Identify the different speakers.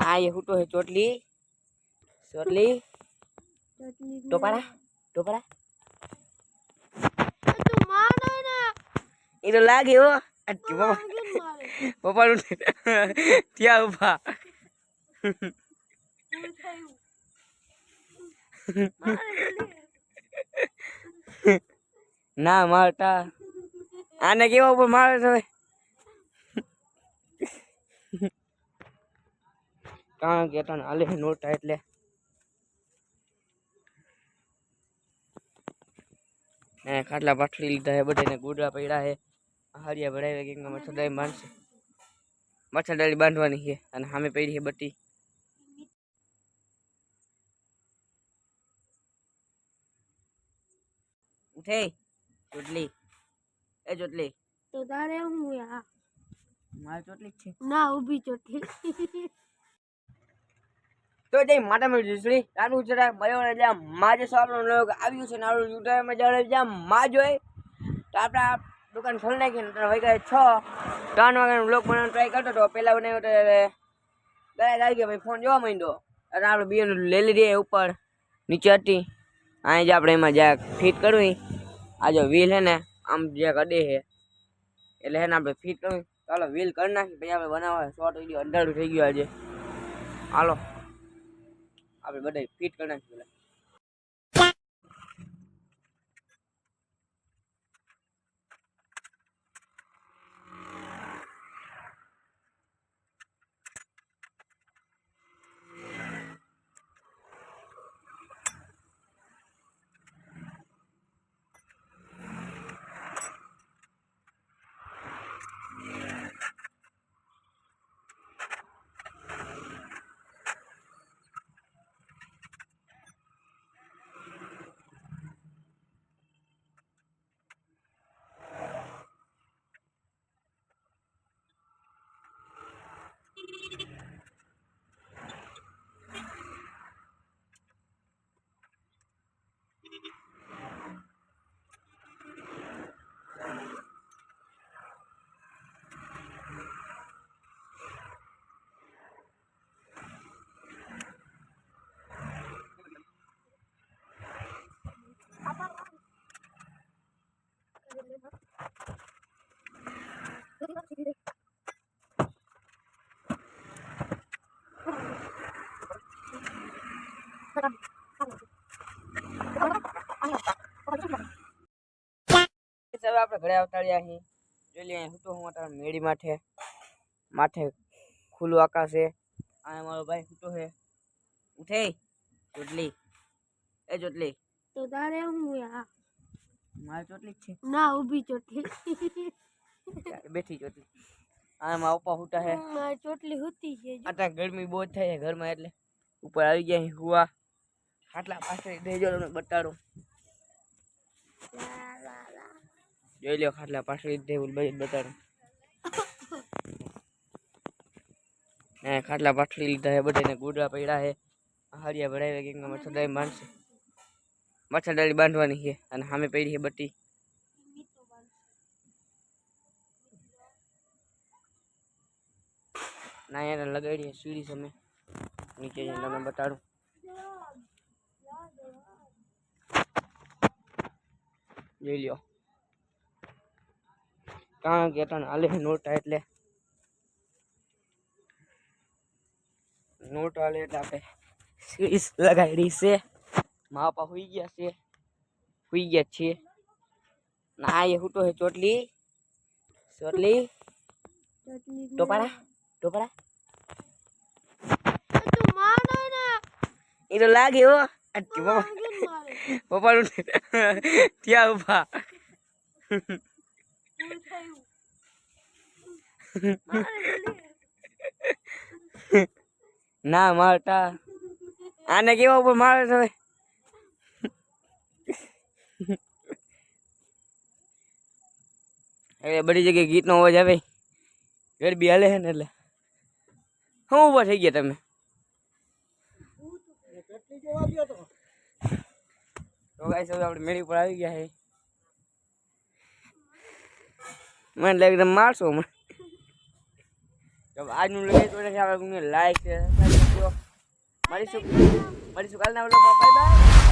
Speaker 1: ના એ હુટો હે ચોટલી ચોટલી ટોપાડા ટોપાડા એ તો લાગે એવો પપ્પા નું ત્યાં ઉભા ના મારતા આને કેવા ઉપર મારે હવે કારણ કે તને હાલે નોટા એટલે ને ખાટલા પાટલી લીધા છે બધાને ગુડા પડ્યા છે હારિયા ભરાવ્યા કેમ કે મચ્છરદારી બાંધશે મચ્છરદારી બાંધવાની છે અને સામે પડી છે બટી ઉઠે ચોટલી એ ચોટલી
Speaker 2: તો તારે હું યાર
Speaker 1: મારી ચોટલી છે
Speaker 2: ના ઊભી ચોટલી
Speaker 1: તો તે માતા મેં જુસડી નાનું ઉછરા જ્યાં એટલે માજે સોપનો લોગ આવ્યું છે નાનું યુટ્યુબમાં જડે જ્યાં માં જોઈ તો આપણે આ દુકાન ખોલી નાખીને ત્રણ વાગ્યા છ ત્રણ વાગ્યાનો લોક બનાવવાનો ટ્રાય કરતો હતો પહેલાં બનાવ્યો તો ગયા લાગી ભાઈ ફોન જોવા માંડ્યો અને આપણે બીએનું લઈ લીધી ઉપર નીચે હતી અહીં જ આપણે એમાં જ્યાં ફિટ કરવી આ જો વ્હીલ હે ને આમ જે કડે છે એટલે હે ને આપણે ફિટ કરવી ચાલો વ્હીલ કરી નાખી પછી આપણે બનાવવા શોર્ટ વિડીયો અંધારું થઈ ગયું આજે હાલો આપણે બધા ફિટ કરી નાખીએ અમે આપણે ઘરે આવતા રહ્યા છીએ જો લ્યા હું તો હું આત મેડી માથે માથે ખુલું આકાશ છે આય મારો ભાઈ છૂટો છે ઊઠે જોટલી એ જોટલી
Speaker 2: તો તારે હું આ
Speaker 1: મારે ચટલી છે
Speaker 2: ના ઊભી
Speaker 1: જોટલી બેઠી જોટલી આમાં ઓપા છૂટા છે
Speaker 2: મારે ચટલી ઊતી છે આ
Speaker 1: તા ગરમી બહુ થાય છે ઘરમાં એટલે ઉપર આવી ગયા હુવા ખાટલા પાસે દેજો મને બતાડો
Speaker 2: ચાલા
Speaker 1: જોઈ લે ખાટલા પાછડી દે બઈ બતાવું ના ખાટલા પાછડી લીધા હે બડે ને ગોડરા પડ્યા હે હરિયા ભણાય કે મસдай માનસે મઠા ડાળી બાંધવાની છે અને સામે પડ્યું છે બટી ના એ લગાડી સીડી છેમે નીચે જ નમ બતાડ લે લ્યો કારણ કે તને હાલે નોટા એટલે નોટ હાલે એટલે આપણે સીરીસ લગાવી છે મા બાપા હોઈ ગયા છે હોઈ ગયા છીએ ના એ હુટો હે ચોટલી ચોટલી ટોપાડા ટોપાડા
Speaker 2: એ તો
Speaker 1: લાગે હો પપ્પાનું ત્યાં ઉભા
Speaker 2: કોઈ થયું
Speaker 1: ના મારતા આને કેવો પર મારશે એટલે બડી જગ્યા ગીત નો અવાજ આવે ઘર બે આલે હે ને એટલે હું ઉભો થઈ ગયા તમે કેટલી જગ્યા ગયો તો તો ગાઈસ હવે આપણે મેડી પર આવી ગયા છે મને લાગે મારશો મને આજનું લગે તો નથી આવે લાઈક મળીશું મળીશું કાલના બાય બાય